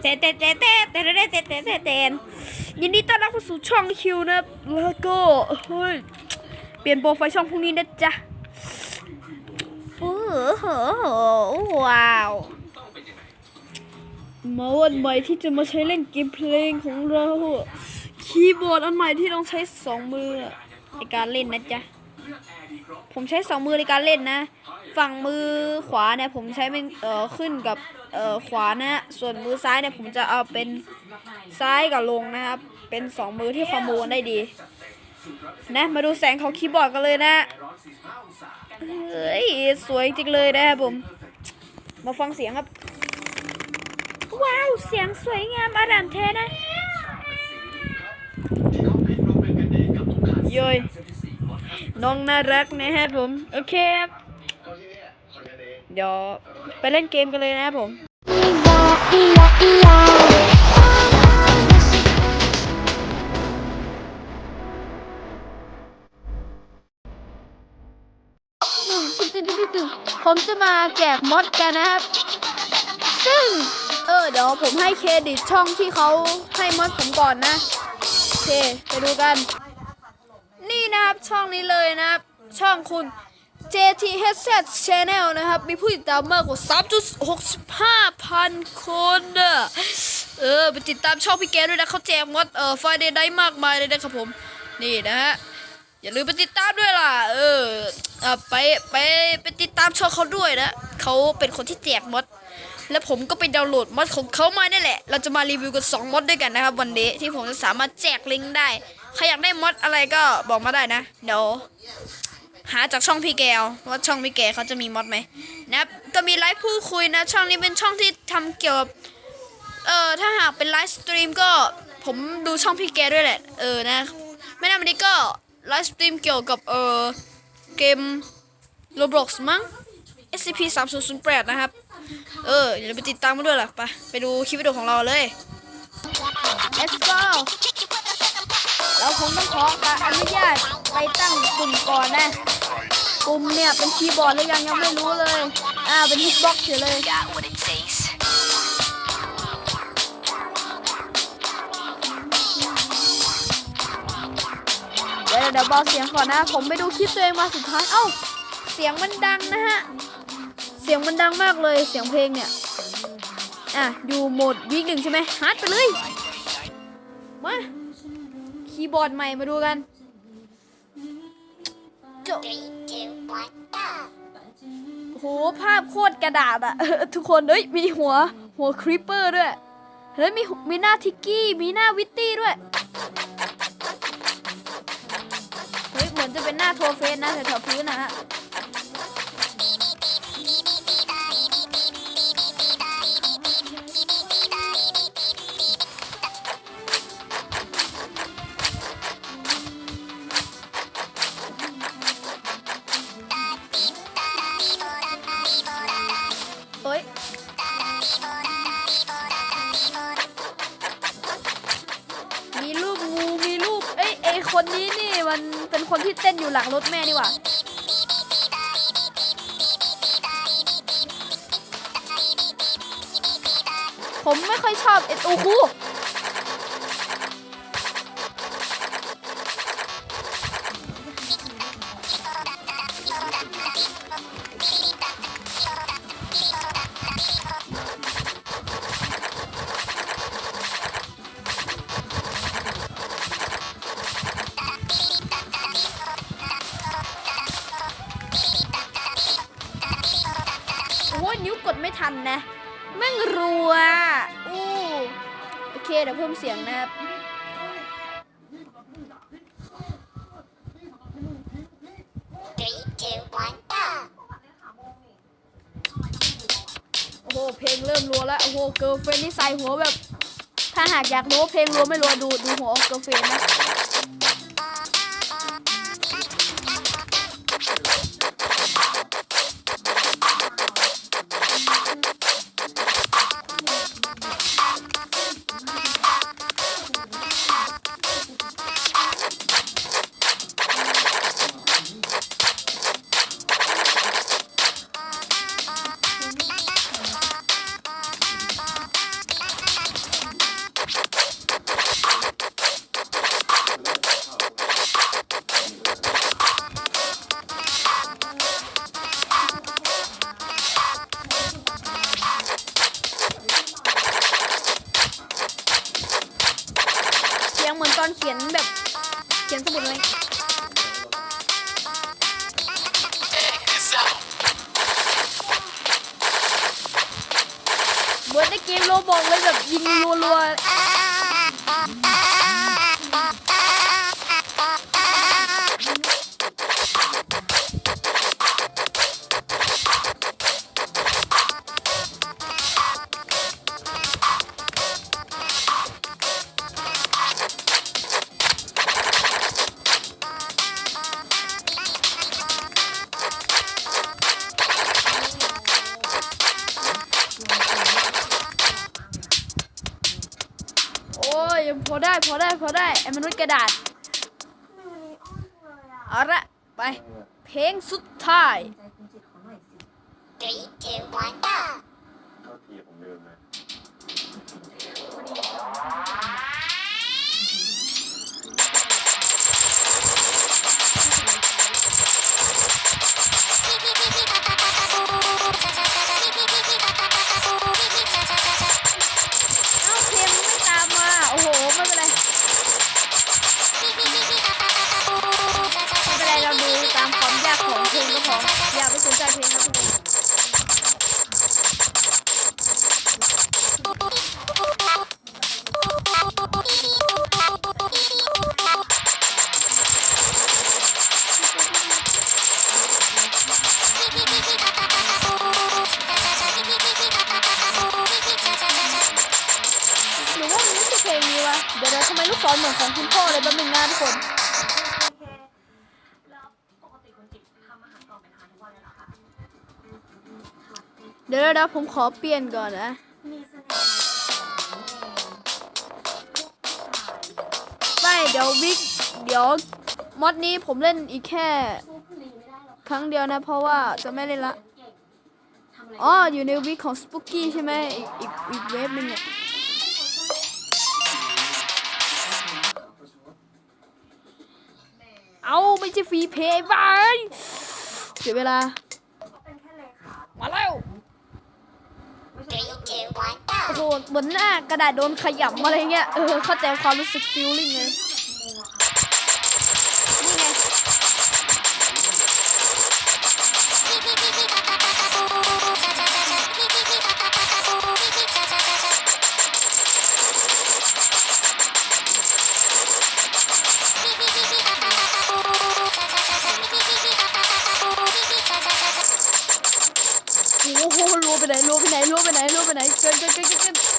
เตเตเตเตเตเตเตเตเตเตเตนยินดีต้อนรับเข้าสู่ช่องคิวนะแล้วก็เฮ้ยเปลี่ยนโปรไฟล์ช่องพวกนี้นะจ๊ะโอ้โหว้าวมาวันใหม่ที่จะมาใช้เล่นเกมเพลงของเรา คีย์บอร์ดอันใหม่ที่ต้องใช้สองมือในการเล่นนะจ๊ะผมใช้สองมือในการเล่นนะ ฝั่งมือขวาเนี่ยผมใช้เป็นเอ่อขึ้นกับเอ่อขวานะส่วนมือซ้ายเนี่ยผมจะเอาเป็นซ้ายกับลงนะครับ เป็นสองมือที่คอมโบได้ดี นะมาดูแสงของคีย์บอร์ดกันเลยนะเฮ้ยสวยจริงเลยนะครับผม มาฟังเสียงครับ ว้าว เสียงสวยงามอารามแท้นะโยยน้องน่ารักนะครับผม โอเคครับ เดี๋ยวไปเล่นเกมกันเลยนะครับผมผมจะมาแจกมดกันนะครับ ซึ่ง เออ เดี๋ยวผมให้เครดิตช่องที่เขาให้มดผมก่อนนะโอเค ไปดูกัน นี่นะครับช่องนี้เลยนะครับ ช่องคุณ JTHZ Channel นะครับ มีผู้ติดตามมากกว่า 3.65 พันคนเออไปติดตามช่องพี่แกด้วยนะเขาแจกมดเอ่อไฟเดย์ได้มากมายเลยนะครับผม นี่นะฮะ อย่าลืมไปติดตามด้วยล่ะ เออไปไปไปติดตามช่องเขาด้วยนะเขาเป็นคนที่แจกมดและผมก็ไปดาวน์โหลดมดของเขามานี่แหละ เราจะมารีวิวกัน2มดด้วยกันนะครับ วันนี้ที่ผมจะสามารถแจกลิงก์ได้ ใครอยากได้มดอะไรก็บอกมาได้นะ เดี๋ยว หาจากช่องพี่แกวว่าช่องพี่แกเขาจะมีมดไหมนะครับก็มีไลฟ์พูดคุยนะ ช่องนี้เป็นช่องที่ทำเกี่ยวกับเอ่อถ้าหากเป็นไลฟ์สตรีมก็ผมดูช่องพี่แกด้วยแหละเออนะไม่นานวันนี้ก็ไลฟ์สตรีมเกี่ยวกับเออเกม Roblox มั้ง SCP 3 0 0 8นะครับ เอออย่าลืมไปติดตามมาด้วยล่ะไปไปดูคลิปวิดีโอของเราเลย Let's go เราคงต้องขออนุญาตไปตั้งกลุ่มก่อนนะ กลุ่มเนี่ยเป็นคีย์บอร์ดหรือยังยังไม่รู้เลย อ่าเป็นฮิตบ็อกซ์เฉยเลยเดี๋ยวเดี๋ยวเบาเสียงก่อนนะ ผมไปดูคลิปตัวเองมาสุดท้าย เอ้า เสียงมันดังนะฮะ เสียงมันดังมากเลย เสียงเพลงเนี่ย อะ อยู่โหมดวีคหนึ่งใช่ไหมฮาร์ดไปเลย มา คีย์บอร์ดใหม่มาดูกันโจโอ้ โหภาพโคตรกระดาษอะทุกคนเฮ้ยมีหัวหัวคริปเปอร์ด้วยเฮ้ยมีมีหน้าทิกกี้มีหน้าวิตตี้ด้วยเฮ้ยเหมือนจะเป็นหน้าโทเฟสนะแถวๆพื้นนะฮะ เป็นคนที่เต้นอยู่หลังรถแม่นี่หว่าผมไม่ค่อยชอบเอ็ดโอคู เคเดี๋ยวเพิ่มเสียงนะครับ Three, two, one, go. โอ้โหเพลงเริ่มรัวแล้ว โอ้โห เกิร์ลเฟนนี่ใส่หัวแบบ ถ้าหากอยากรู้ว่าเพลงรัวไม่รัวดูดูหัวเกิร์ลเฟนนะ เขียน โอ้ยยังพอได้พอได้พอได้ไอ้มนุษย์กระดาษเอาละไป เพลงสุดท้าย Three, two, one, go. โทษทีผมลืมนะ ดี๋ยวเหมือนของคุณพ่อเลยแป๊บนึงนะทุกคนเดี๋ยวเดี๋ยวผมขอเปลี่ยนก่อนนะไม่เดี๋ยววิกเดี๋ยวมอดนี้ผมเล่นอีกแค่ ครั้งเดียวนะ เพราะว่าจะไม่เล่นละอ๋ออยู่ในวิกของสปุกกี้ใช่ไหมอีกอีกเวฟหนึงเนี่ย เอาไม่ใช่ฟรีเพย์บายเสียเวลา มาแล้วโอ้ go. โหบนหน้ากระดาษโดนขยำอะไรเงี้ย เออ เข้าใจความรู้สึกฟิลลิ่งเลย อ้โหรัวไปไหนรั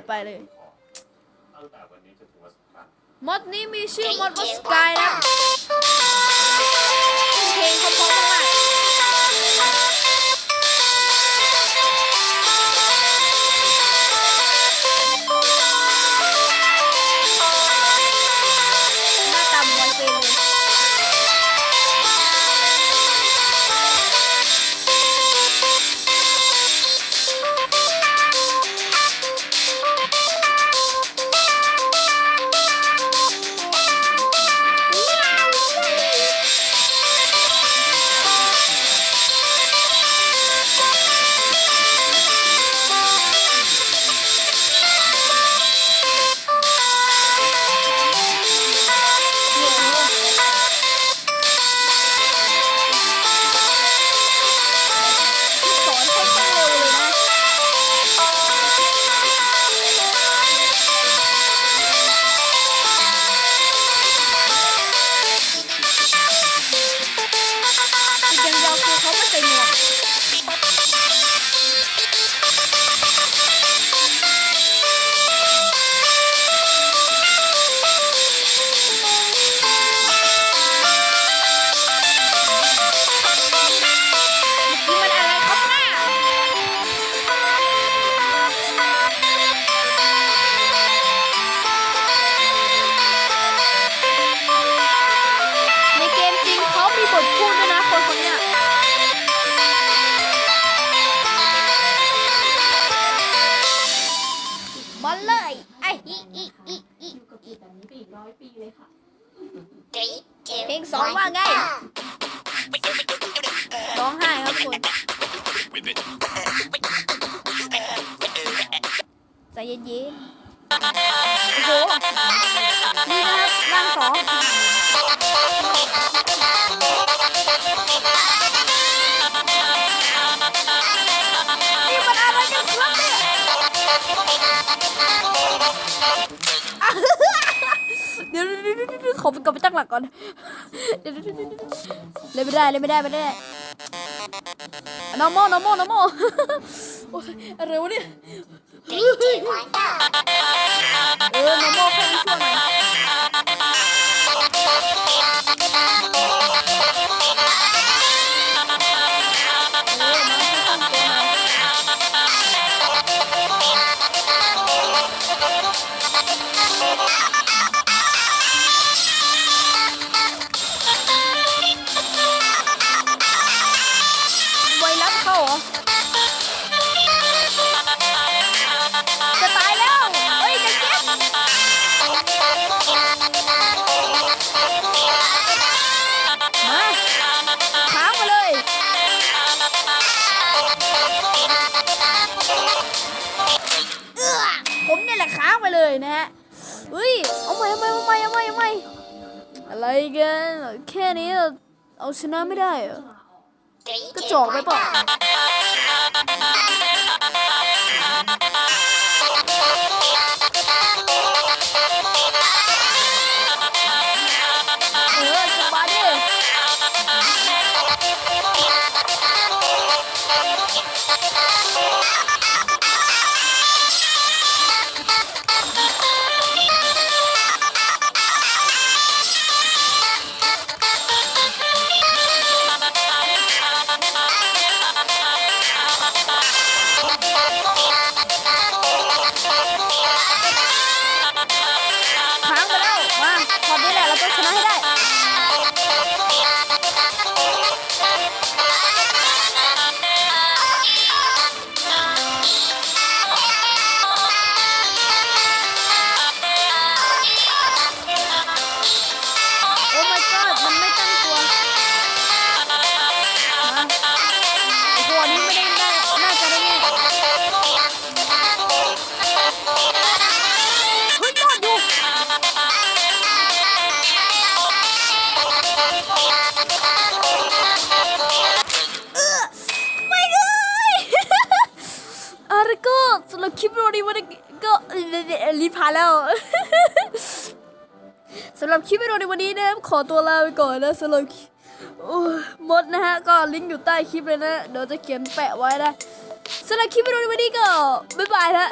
ไรไปเลยตั้งแต่วันนี้จนถึงวันสำคัญมดนี้มีชื่อ three, มดว่า two, สกาย one, นะ go. เพลงเขาเพราะมาก เพลงสองว่าไงร้องไห้ครับคุณใจเย็นๆโอ้โหนี่นะครับร่างสอง ดี๋ยวเดี๋ยวเดี๋ยวเดี๋ยวขอไปกลับไปตั้งหลักก่อนเดี๋ยวเดี๋ยวเดี๋ยวเดี๋ยวเล่นไม่ได้เล่นไม่ได้ไม่ได้ normal normal normal โอ้ยอะไรวะเนี่ย Three, two, one, go. เออ normal แค่นี้ช่วงหน่ เฮ้ย เอาใหม่เอาใหม่เอาใหม่เอาใหม่เอาใหม่อะไรกันแค่นี้เราเอาชนะไม่ได้เหรอ Three, กระ two, จอกไป one, เปล่า รีบผ่าแล้ว สำหรับคลิปวิดีโอในวันนี้นะครับขอตัวลาไปก่อนนะสำหรับโอ้ยมดนะฮะ ก็ลิงก์อยู่ใต้คลิปเลยนะ เดี๋ยวจะเขียนแปะไว้นะสำหรับคลิปวิดีโอในวันนี้ก็ บ๊ายบายนะ